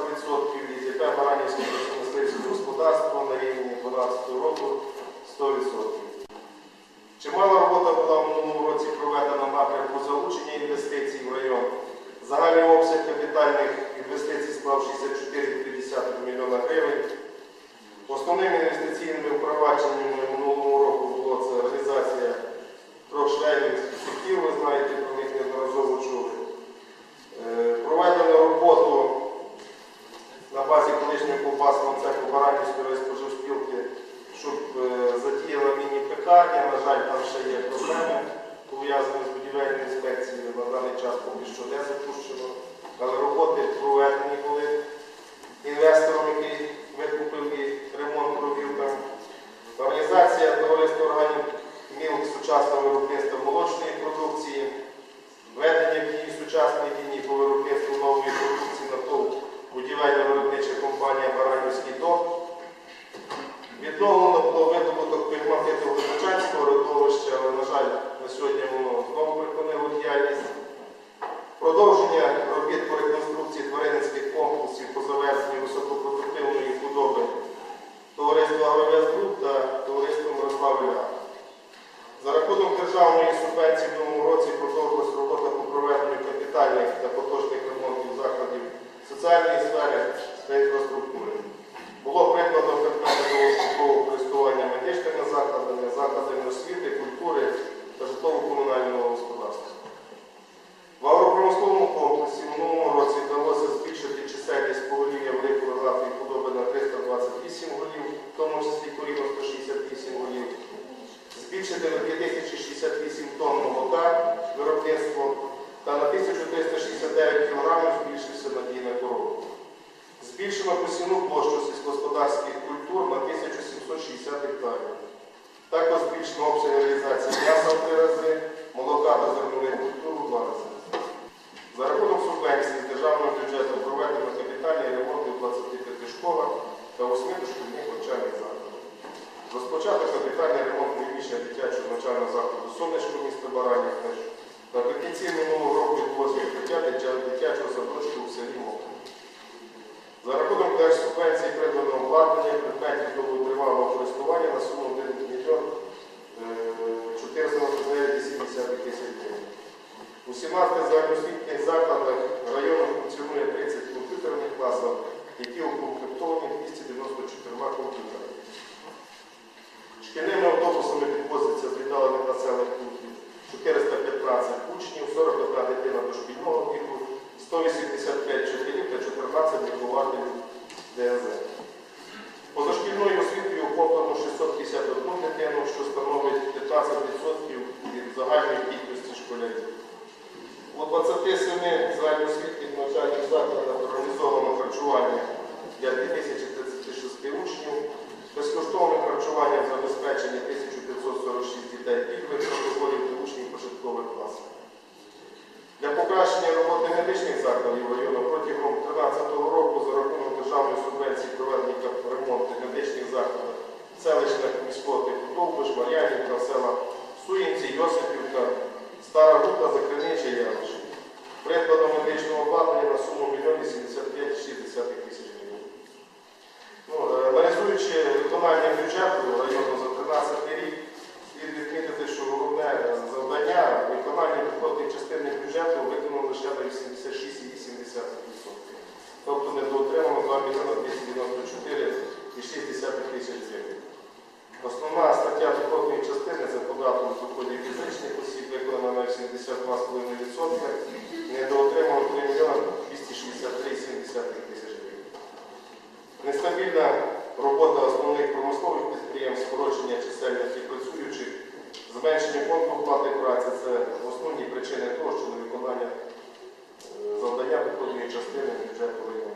20% від ЄП господарство на рівні 2012 року 100%. Чимала робота була в минулому році проведена напрямку залучення інвестицій в район. Загальний обсяг капітальних інвестицій склав 64,5 млн гривень. Основними інвестиційними впровадженнями минулого року було реалізація трьох шляхів. Ви знаєте, про них неодноразово базі колишнього ковбасного цеху Баранівської споживспілки, щоб затіяла міні-пекарня. На жаль, там ще є проблеми, пов'язані з будівельною інспекцією. На даний час поки що не запущено. Але роботи проведені були інвестором, який 5068 тонн молота виробництво та на 1369 кг збільшився надійна коробку. Збільшено посівну площу сільськогосподарських культур на 1760 гектарів. Також збільшено обсяг реалізації м'яса в три рази, молока та зерна. Капітальний ремонт приміщення дитячого навчального закладу сонечко міста Баранів. Наприкінці минулого року відбулося відкриття дитячого садочку у селі Мокре. За рахунок держсубвенції придбано обладнання предметів довготривалого користування на суму 1 мільйон е, 499,7 тисяч гривень. У 17 загальноосвітніх закладах населених пунктів 415 учнів, 41 дитина дошкільного віку, 185 вчителів та 14 вихователів ДНЗ. Позашкільною освітою охоплено 651 дитину, що становить 15% від загальної кількості школярів. У 27 загальноосвітніх навчальних закладах організовано харчування для 2036 учнів. Безкоштовним харчуванням забезпечені 1546 дітей пільгових протоколів та учнів початкових класів. Для покращення роботи медичних закладів району протягом 2013 року за рахунок державної субвенції проведені ремонти медичних закладів в селищних міського типу Довбиш, Мар'янівка, села Суїнці, Йосипівка, Стара Гута, Закринича, Явиш. Прикладом медичного обладнання на суму 1 мільйон 85,6 тисяч гривень. Ну, е, Аналізуючи виконання бюджету району за 13 рік, слід відмітити, що головне завдання виконання доходної частини бюджету виконано лише на 86,8%. Тобто недоотримано 2 мільйони 294,6 тисяч гривень. Основна стаття доходної частини це податок доходів фізичних осіб, виконана на 72,5%, недоотримано 3 мільйони зменшення фонду оплати праці це основні причини того, що на виконання завдання доходної частини бюджету району.